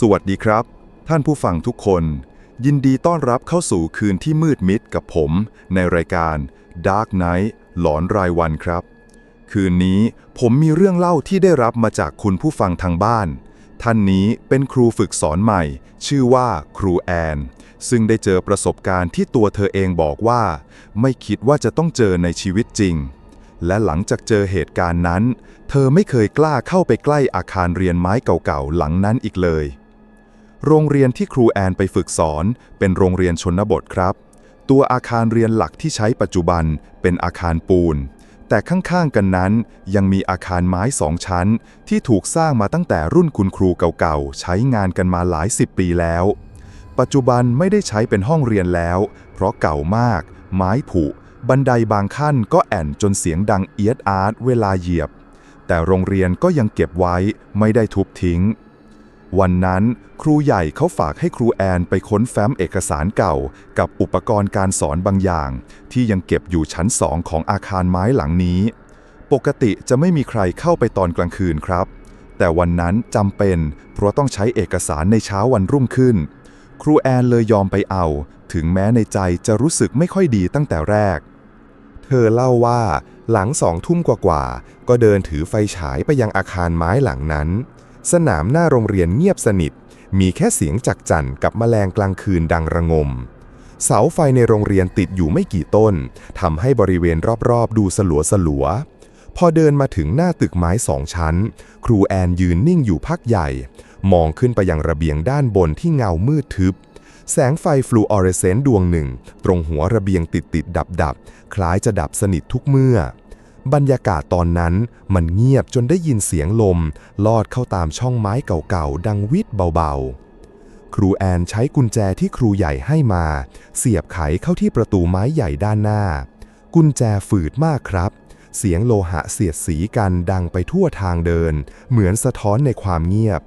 สวัสดีครับ ท่านผู้ฟังทุกคน ยินดีต้อนรับเข้าสู่คืนที่มืดมิดกับผม ในรายการ Dark Night หลอนรายวันครับ คืนนี้ผมมีเรื่องเล่าที่ได้รับมาจากคุณผู้ฟังทางบ้าน ท่านนี้เป็นครูฝึกสอนใหม่ ชื่อว่าครูแอน ซึ่งได้เจอประสบการณ์ที่ตัวเธอเองบอกว่า ไม่คิดว่าจะต้องเจอในชีวิตจริง และหลังจากเจอเหตุการณ์นั้น เธอไม่เคยกล้าเข้าไปใกล้อาคารเรียนไม้เก่าๆหลังนั้นอีกเลย โรงเรียนที่ครูแอนไปฝึกสอน เป็นโรงเรียนชนบทครับ ตัวอาคารเรียนหลักที่ใช้ปัจจุบันเป็นอาคารปูน แต่ข้างๆกันนั้น ยังมีอาคารไม้สองชั้น ที่ถูกสร้างมาตั้งแต่รุ่นคุณครูเก่าๆ ใช้งานกันมาหลายสิบปีแล้ว ปัจจุบันไม่ได้ใช้เป็นห้องเรียนแล้ว เพราะเก่ามาก ไม้ผุ บันไดบางขั้นก็แอนจนเสียงดังเอียดอาร์ตเวลาเหยียบ แต่โรงเรียนก็ยังเก็บไว้ไม่ได้ทุบทิ้ง วันนั้นครูใหญ่เขาฝากให้ครูแอนไปค้นแฟ้มเอกสารเก่า กับอุปกรณ์การสอนบางอย่าง ที่ยังเก็บอยู่ชั้นสองของอาคารไม้หลังนี้ ปกติจะไม่มีใครเข้าไปตอนกลางคืนครับ แต่วันนั้นจำเป็น เพราะต้องใช้เอกสารในเช้าวันรุ่งขึ้น ครูแอนเลยยอมไปเอา ถึงแม้ในใจจะรู้สึกไม่ค่อยดีตั้งแต่แรก เธอเล่าว่าหลังสองทุ่มกว่าๆก็เดินถือไฟฉายไปยังอาคารไม้หลังนั้น สนามหน้าโรงเรียนเงียบสนิท มีแค่เสียงจักจั่นกับแมลงกลางคืนดังระงม เสาไฟในโรงเรียนติดอยู่ไม่กี่ต้นทำให้บริเวณรอบๆ ดูสลัวสลัวพอเดินมาถึงหน้าตึกไม้สองชั้น ครูแอนยืนนิ่งอยู่พักใหญ่ มองขึ้นไปยังระเบียงด้านบนที่เงามืดทึบ แสงไฟฟลูออเรสเซนต์ดวงหนึ่ง ตรงหัวระเบียงติดติดดับดับคล้ายจะดับสนิททุกเมื่อ บรรยากาศตอนนั้นมันเงียบจนได้ยินเสียงลม ลอดเข้าตามช่องไม้เก่าๆ ดังวิดเบาๆ ครูแอนใช้กุญแจที่ครูใหญ่ให้มา เสียบไขเข้าที่ประตูไม้ใหญ่ด้านหน้า กุญแจฝืดมากครับ เสียงโลหะเสียดสีกันดังไปทั่วทางเดิน เหมือนสะท้อนในความเงียบ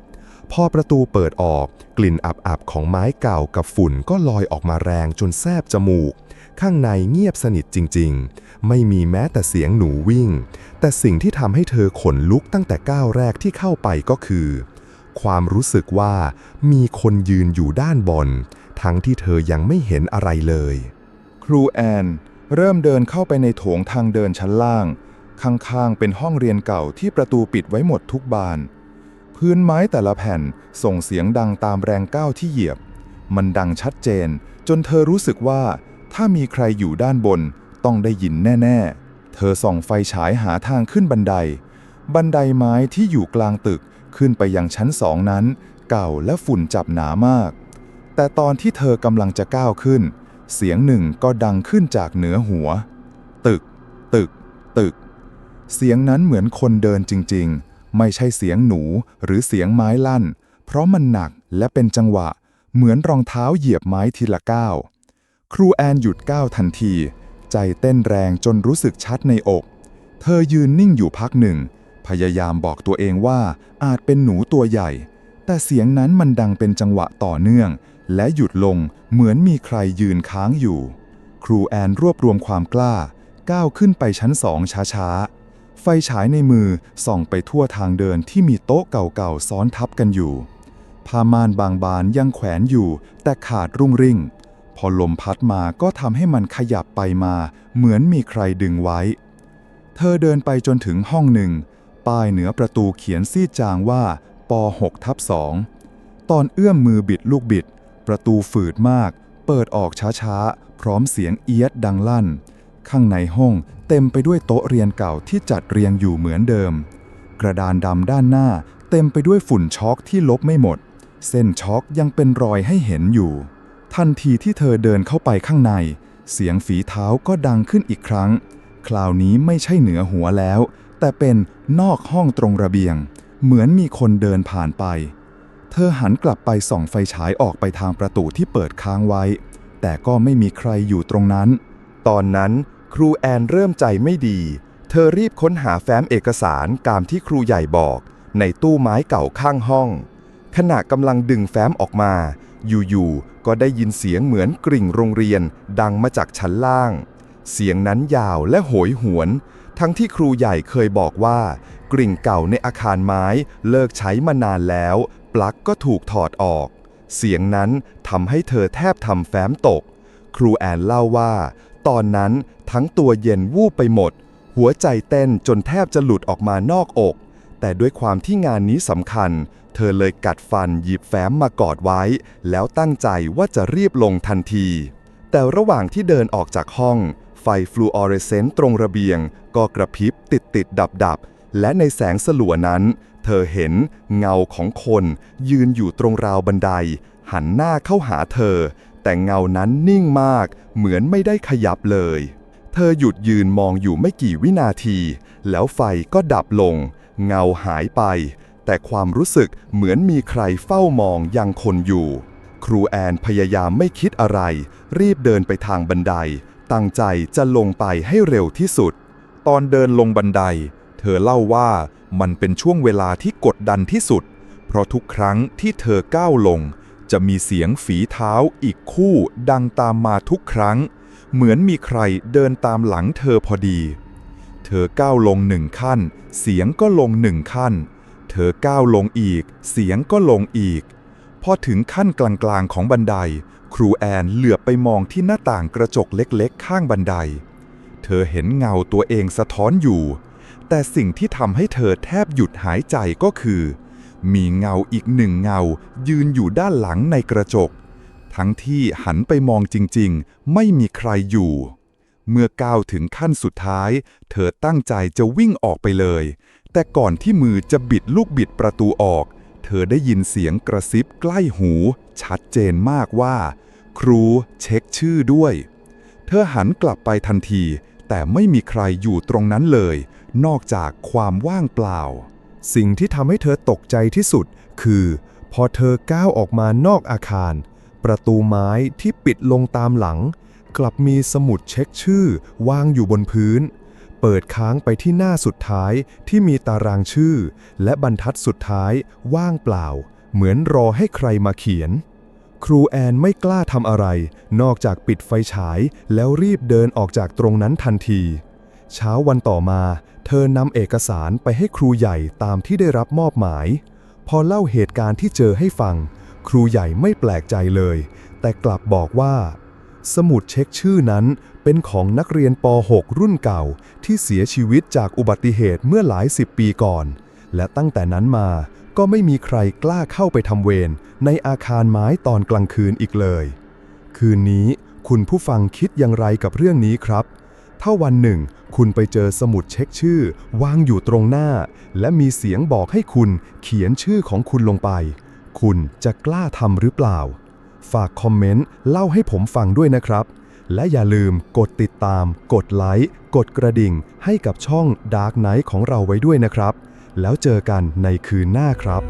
พอประตูเปิดออก กลิ่นอับๆของไม้เก่ากับฝุ่นก็ลอยออกมาแรงจนแซบจมูก ข้างในเงียบสนิทจริงๆ ไม่มีแม้แต่เสียงหนูวิ่ง แต่สิ่งที่ทำให้เธอขนลุกตั้งแต่ก้าวแรกที่เข้าไปก็คือ ความรู้สึกว่ามีคนยืนอยู่ด้านบน ทั้งที่เธอยังไม่เห็นอะไรเลย ครูแอน เริ่มเดินเข้าไปในโถงทางเดินชั้นล่าง ข้างๆเป็นห้องเรียนเก่าที่ประตูปิดไว้หมดทุกบาน พื้นไม้แต่ละแผ่นส่งเสียงดังตามแรงก้าวที่เหยียบ มันดังชัดเจน จนเธอรู้สึกว่า ถ้ามีใครอยู่ด้านบน ต้องได้ยินแน่ ๆ เธอส่องไฟฉายหาทางขึ้นบันได บันไดไม้ที่อยู่กลางตึกขึ้นไปยังชั้นสองนั้น เก่าและฝุ่นจับหนามาก แต่ตอนที่เธอกำลังจะก้าวขึ้น เสียงหนึ่งก็ดังขึ้นจากเหนือหัว ตึก ตึก ตึก เสียงนั้นเหมือนคนเดินจริง ๆ ไม่ใช่เสียงหนูหรือเสียงไม้ลั่น เพราะมันหนักและเป็นจังหวะ เหมือนรองเท้าเหยียบไม้ทีละก้าว ครูแอนหยุดก้าวทันที ใจเต้นแรงจนรู้สึกชัดในอก เธอยืนนิ่งอยู่พักหนึ่ง พยายามบอกตัวเองว่าอาจเป็นหนูตัวใหญ่ แต่เสียงนั้นมันดังเป็นจังหวะต่อเนื่อง และหยุดลงเหมือนมีใครยืนค้างอยู่ ครูแอนรวบรวมความกล้า ก้าวขึ้นไปชั้นสองช้าๆ ไฟฉายในมือส่องไปทั่วทางเดินที่มีโต๊ะเก่าๆซ้อนทับกันอยู่ ผ้าม่านบางบานยังแขวนอยู่ แต่ขาดรุ่งริ่ง พอลมพัดมาก็ทำให้มันขยับไปมา เหมือนมีใครดึงไว้ เธอเดินไปจนถึงห้องหนึ่ง ป้ายเหนือประตูเขียนซีดจางว่าป 6 ทับ2ตอนเอื้อมมือบิดลูกบิด ประตูฝืดมาก เปิดออกช้าๆ พร้อมเสียงเอียดดังลั่น ข้างในห้องเต็มไปด้วยโต๊ะเรียนเก่าที่จัดเรียงอยู่เหมือนเดิม กระดานดำด้านหน้า เต็มไปด้วยฝุ่นช็อกที่ลบไม่หมด เส้นช็อกยังเป็นรอยให้เห็นอยู่ ทันทีที่เธอเดินเข้าไปข้างใน เสียงฝีเท้าก็ดังขึ้นอีกครั้ง คราวนี้ไม่ใช่เหนือหัวแล้ว แต่เป็นนอกห้องตรงระเบียง เหมือนมีคนเดินผ่านไป เธอหันกลับไปส่องไฟฉายออกไปทางประตูที่เปิดค้างไว้ แต่ก็ไม่มีใครอยู่ตรงนั้น ตอนนั้น ครูแอนเริ่มใจไม่ดี เธอรีบค้นหาแฟ้มเอกสารตามที่ครูใหญ่บอก ในตู้ไม้เก่าข้างห้อง ขณะกำลังดึงแฟ้มออกมา อยู่ๆ ก็ได้ยินเสียงเหมือนกริ่งโรงเรียนดังมาจากชั้นล่าง เสียงนั้นยาวและโหยหวน ทั้งที่ครูใหญ่เคยบอกว่า กริ่งเก่าในอาคารไม้เลิกใช้มานานแล้ว ปลั๊กก็ถูกถอดออก เสียงนั้นทำให้เธอแทบทำแฟ้มตกครูแอนเล่าว่า ตอนนั้นทั้งตัวเย็นวูบไปหมด หัวใจเต้นจนแทบจะหลุดออกมานอกอก แต่ด้วยความที่งานนี้สำคัญ เธอเลยกัดฟันหยิบแฟ้มมากอดไว้ แล้วตั้งใจว่าจะรีบลงทันที แต่ระหว่างที่เดินออกจากห้อง ไฟฟลูออเรสเซนต์ตรงระเบียง ก็กระพริบติดติดดับดับและในแสงสลัวนั้น เธอเห็นเงาของคนยืนอยู่ตรงราวบันได หันหน้าเข้าหาเธอ แต่เงานั้นนิ่งมาก เหมือนไม่ได้ขยับเลย เธอหยุดยืนมองอยู่ไม่กี่วินาที แล้วไฟก็ดับลง เงาหายไป แต่ความรู้สึกเหมือนมีใครเฝ้ามองยังคนอยู่ ครูแอนพยายามไม่คิดอะไร รีบเดินไปทางบันได ตั้งใจจะลงไปให้เร็วที่สุด ตอนเดินลงบันได เธอเล่าว่ามันเป็นช่วงเวลาที่กดดันที่สุด เพราะทุกครั้งที่เธอก้าวลง จะมีเสียงฝีเท้าอีกคู่ดังตามมาทุกครั้ง เหมือนมีใครเดินตามหลังเธอพอดี เธอก้าวลงหนึ่งขั้น เสียงก็ลงหนึ่งขั้น เธอก้าวลงอีก เสียงก็ลงอีก พอถึงขั้นกลางๆของบันได ครูแอนเหลือบไปมองที่หน้าต่างกระจกเล็กๆ ข้างบันได เธอเห็นเงาตัวเองสะท้อนอยู่ แต่สิ่งที่ทำให้เธอแทบหยุดหายใจก็คือ มีเงาอีกหนึ่งเงา ยืนอยู่ด้านหลังในกระจก ทั้งที่หันไปมองจริงๆ ไม่มีใครอยู่ เมื่อก้าวถึงขั้นสุดท้าย เธอตั้งใจจะวิ่งออกไปเลย แต่ก่อนที่มือจะบิดลูกบิดประตูออก เธอได้ยินเสียงกระซิบใกล้หู ชัดเจนมากว่า ครูเช็คชื่อด้วย เธอหันกลับไปทันที แต่ไม่มีใครอยู่ตรงนั้นเลย นอกจากความว่างเปล่า สิ่งที่ทำให้เธอตกใจที่สุด คือ พอเธอก้าวออกมานอกอาคาร ประตูไม้ที่ปิดลงตามหลัง กลับมีสมุดเช็คชื่อวางอยู่บนพื้น เปิดค้างไปที่หน้าสุดท้ายที่มีตารางชื่อ และบรรทัดสุดท้ายว่างเปล่า เหมือนรอให้ใครมาเขียน ครูแอนไม่กล้าทำอะไร นอกจากปิดไฟฉายแล้วรีบเดินออกจากตรงนั้นทันที เช้าวันต่อมา เธอนำเอกสารไปให้ครูใหญ่ตามที่ได้รับมอบหมาย พอเล่าเหตุการณ์ที่เจอให้ฟัง ครูใหญ่ไม่แปลกใจเลย แต่กลับบอกว่า สมุดเช็คชื่อนั้นเป็นของนักเรียนป .6 รุ่นเก่า ที่เสียชีวิตจากอุบัติเหตุเมื่อหลายสิบปีก่อน และตั้งแต่นั้นมาก็ไม่มีใครกล้าเข้าไปทำเวรในอาคารไม้ตอนกลางคืนอีกเลย คืนนี้คุณผู้ฟังคิดอย่างไรกับเรื่องนี้ครับ ถ้าวันหนึ่ง คุณไปเจอสมุดเช็คชื่อ วางอยู่ตรงหน้า และมีเสียงบอกให้คุณเขียนชื่อของคุณลงไป คุณจะกล้าทำหรือเปล่า ฝากคอมเมนต์เล่าให้ผมฟังด้วยนะครับ และอย่าลืมกดติดตาม กดไลค์ กดกระดิ่ง ให้กับช่อง Dark Knight ของเราไว้ด้วยนะครับ แล้วเจอกันในคืนหน้าครับ